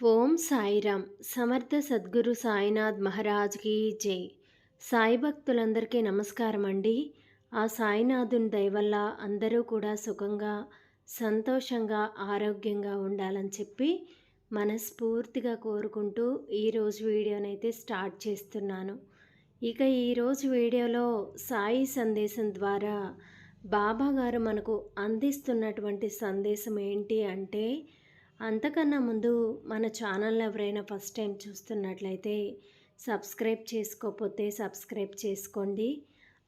ఓం సాయిరామ్. సమర్థ సద్గురు సాయినాథ్ మహారాజ్కి జై. సాయి భక్తులందరికీ నమస్కారం అండి. ఆ సాయినాథుని దయవల్ల అందరూ కూడా సుఖంగా సంతోషంగా ఆరోగ్యంగా ఉండాలని చెప్పి మనస్ఫూర్తిగా కోరుకుంటూ ఈరోజు వీడియోనైతే స్టార్ట్ చేస్తున్నాను. ఇక ఈరోజు వీడియోలో సాయి సందేశం ద్వారా బాబా గారు మనకు అందిస్తున్నటువంటి సందేశం ఏంటి అంటే అంతకన్నా ముందు మన ఛానల్ ఎవరైనా ఫస్ట్ టైం చూస్తున్నట్లయితే సబ్స్క్రైబ్ చేసుకోకపోతే సబ్స్క్రైబ్ చేసుకోండి.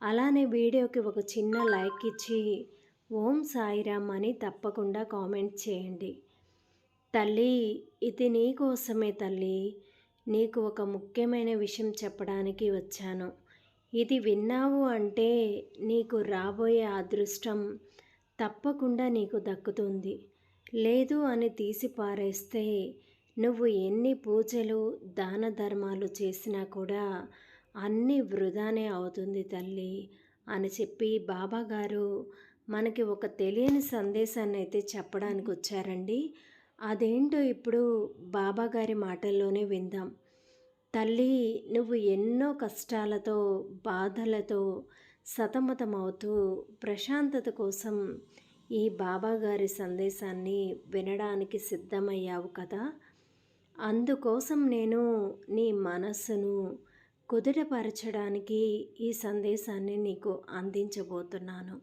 అలానే వీడియోకి ఒక చిన్న లైక్ ఇచ్చి ఓం సాయిరామ్ అని తప్పకుండా కామెంట్ చేయండి. తల్లి ఇది నీ కోసమే తల్లి. నీకు ఒక ముఖ్యమైన విషయం చెప్పడానికి వచ్చాను. ఇది విన్నావు అంటే నీకు రాబోయే అదృష్టం తప్పకుండా నీకు దక్కుతుంది. లేదు అని తీసి పారేస్తే నువ్వు ఎన్ని పూజలు దాన ధర్మాలు చేసినా కూడా అన్నీ వృధానే అవుతుంది తల్లి అని చెప్పి బాబాగారు మనకి ఒక తెలియని సందేశాన్ని అయితే చెప్పడానికి వచ్చారండి. అదేంటో ఇప్పుడు బాబాగారి మాటల్లోనే విందాం. తల్లి నువ్వు ఎన్నో కష్టాలతో బాధలతో సతమతమవుతూ ప్రశాంతత కోసం ఈ బాబాగారి సందేశాన్ని వినడానికి సిద్ధమయ్యావు కదా? అందుకోసం నేను నీ మనస్సును కుదుటపరచడానికి ఈ సందేశాన్ని నీకు అందించబోతున్నాను.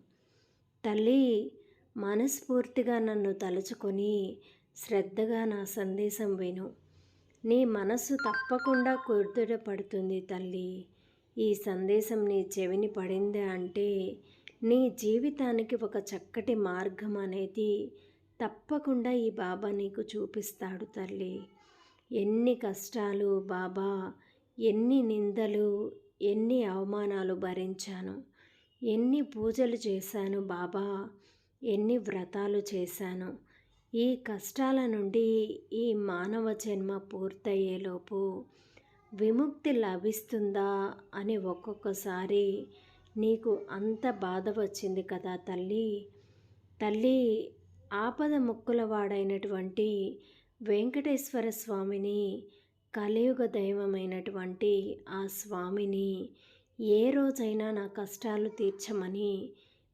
తల్లి మనస్ఫూర్తిగా నన్ను తలుచుకొని శ్రద్ధగా నా సందేశం విను. నీ మనస్సు తప్పకుండా కుదుటపడుతుంది తల్లి. ఈ సందేశం నీ చెవిని పడిందే అంటే నీ జీవితానికి ఒక చక్కటి మార్గం అనేది తప్పకుండా ఈ బాబా నీకు చూపిస్తాడు తల్లి. ఎన్ని కష్టాలు బాబా ఎన్ని నిందలు ఎన్ని అవమానాలు భరించాను ఎన్ని పూజలు చేశాను బాబా ఎన్ని వ్రతాలు చేశాను. ఈ కష్టాల నుండి ఈ మానవ జన్మ పూర్తయ్యేలోపు విముక్తి లభిస్తుందా అని ఒక్కొక్కసారి నీకు అంత బాధ వచ్చింది కదా తల్లి. తల్లి ఆపద ముక్కుల వాడైనటువంటి వెంకటేశ్వర స్వామిని కలియుగ దైవమైనటువంటి ఆ స్వామిని ఏ రోజైనా నా కష్టాలు తీర్చమని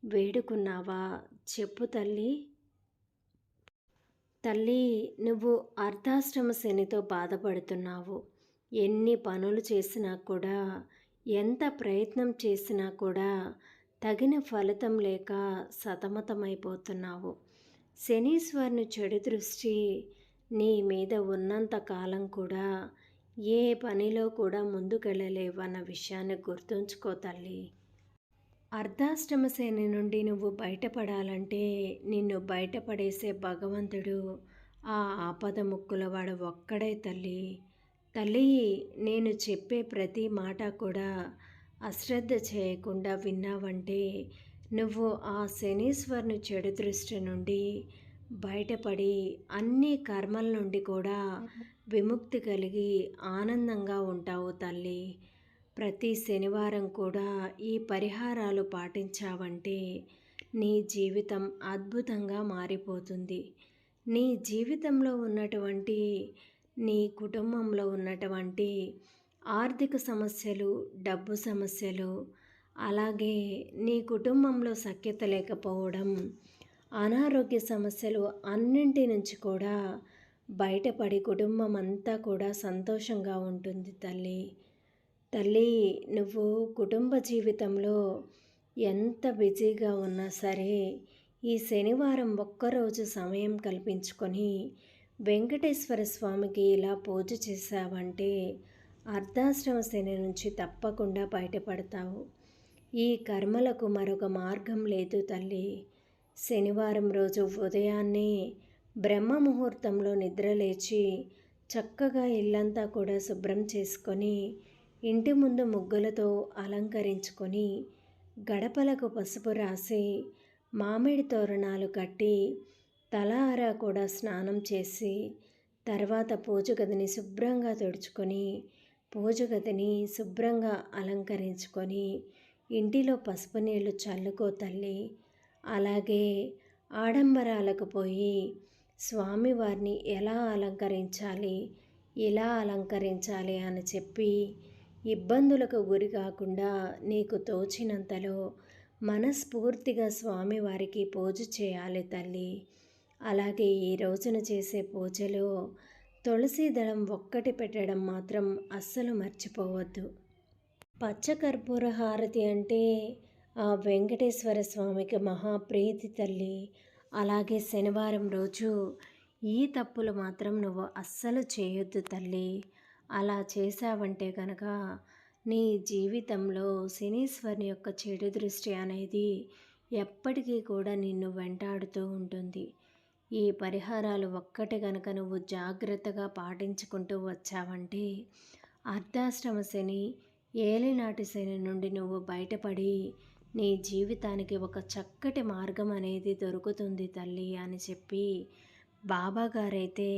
వేడుకున్నావా చెప్పు తల్లి. తల్లి నువ్వు అర్ధాశ్రమ శనితో బాధపడుతున్నావు. ఎన్ని పనులు చేసినా కూడా ఎంత ప్రయత్నం చేసినా కూడా తగిన ఫలితం లేక సతమతమైపోతున్నావు. శనీశ్వరుని చెడు దృష్టి నీ మీద ఉన్నంత కాలం కూడా ఏ పనిలో కూడా ముందుకెళ్ళలేవన్న విషయాన్ని గుర్తుంచుకో తల్లి. అర్ధాష్టమ శని నుండి నువ్వు బయటపడాలంటే నిన్ను బయటపడేసే భగవంతుడు ఆ ఆపద ముక్కులవాడు ఒక్కడే తల్లి. తల్లి నేను చెప్పే ప్రతి మాట కూడా అశ్రద్ధ చేయకుండా విన్నావంటే నువ్వు ఆ శనీశ్వరుని చెడు దృష్టి నుండి బయటపడి అన్ని కర్మల నుండి కూడా విముక్తి కలిగి ఆనందంగా ఉంటావు తల్లి. ప్రతి శనివారం కూడా ఈ పరిహారాలు పాటించావంటే నీ జీవితం అద్భుతంగా మారిపోతుంది. నీ జీవితంలో ఉన్నటువంటి నీ కుటుంబంలో ఉన్నటువంటి ఆర్థిక సమస్యలు డబ్బు సమస్యలు అలాగే నీ కుటుంబంలో సఖ్యత లేకపోవడం అనారోగ్య సమస్యలు అన్నింటి నుంచి కూడా బయటపడి కుటుంబం అంతా కూడా సంతోషంగా ఉంటుంది తల్లి. తల్లి నువ్వు కుటుంబ జీవితంలో ఎంత బిజీగా ఉన్నా సరే ఈ శనివారం ఒక్కరోజు సమయం కల్పించుకొని వెంకటేశ్వర స్వామికి ఇలా పూజ చేశావంటే అర్ధాశ్రమ శని నుంచి తప్పకుండా బయటపడతావు. ఈ కర్మలకు మరొక మార్గం లేదు తల్లి. శనివారం రోజు ఉదయాన్నే బ్రహ్మ ముహూర్తంలో నిద్రలేచి చక్కగా ఇల్లంతా కూడా శుభ్రం చేసుకొని ఇంటి ముందు ముగ్గులతో అలంకరించుకొని గడపలకు పసుపు రాసి మామిడి తోరణాలు కట్టి తలారా కూడా స్నానం చేసి తర్వాత పూజ గదిని శుభ్రంగా తుడుచుకొని పూజ గదిని శుభ్రంగా అలంకరించుకొని ఇంటిలో పసుపు నీళ్ళు చల్లుకో తల్లి. అలాగే ఆడంబరాలకు పోయి స్వామివారిని ఎలా అలంకరించాలి ఇలా అలంకరించాలి అని చెప్పి ఇబ్బందులకు గురి కాకుండా నీకు తోచినంతలో మనస్ఫూర్తిగా స్వామివారికి పూజ చేయాలి తల్లి. అలాగే ఈ రోజున చేసే పూజలో తులసి దళం ఒక్కటి పెట్టడం మాత్రం అస్సలు మర్చిపోవద్దు. పచ్చకర్పూర హారతి అంటే ఆ వెంకటేశ్వర స్వామికి మహాప్రీతి తల్లి. అలాగే శనివారం రోజు ఈ తప్పులు మాత్రం నువ్వు అస్సలు చేయొద్దు తల్లి. అలా చేశావంటే కనుక నీ జీవితంలో శనీశ్వరుని యొక్క చెడు దృష్టి అనేది ఎప్పటికీ కూడా నిన్ను వెంటాడుతూ ఉంటుంది. ఈ పరిహారాలు ఒక్కటి కనుక నువ్వు జాగ్రత్తగా పాటించుకుంటూ వచ్చావంటే అర్ధాశ్రమ శని ఏలినాటి శని నుండి నువ్వు బయటపడి నీ జీవితానికి ఒక చక్కటి మార్గం అనేది దొరుకుతుంది తల్లి అని చెప్పి బాబా గారైతే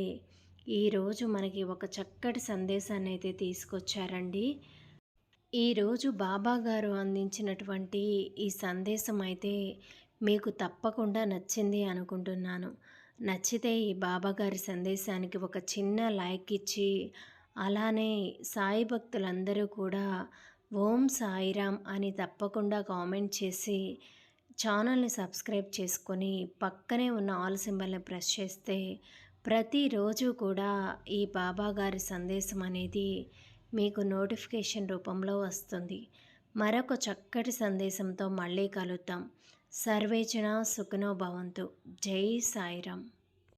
ఈరోజు మనకి ఒక చక్కటి సందేశాన్ని అయితే తీసుకొచ్చారండి. ఈరోజు బాబా గారు అందించినటువంటి ఈ సందేశం అయితే మీకు తప్పకుండా నచ్చింది అనుకుంటున్నాను. నచ్చితే ఈ బాబాగారి సందేశానికి ఒక చిన్న లైక్ ఇచ్చి అలానే సాయి భక్తులందరూ కూడా ఓం సాయిరామ్ అని తప్పకుండా కామెంట్ చేసి ఛానల్ని సబ్స్క్రైబ్ చేసుకొని పక్కనే ఉన్న ఆల్ సింబల్ని ప్రెస్ చేస్తే ప్రతిరోజు కూడా ఈ బాబా గారి సందేశం అనేది మీకు నోటిఫికేషన్ రూపంలో వస్తుంది. మరొక చక్కటి సందేశంతో మళ్ళీ కలుద్దాం. సర్వేచన సుఖనో భవంతు. జై సాయిరామ్.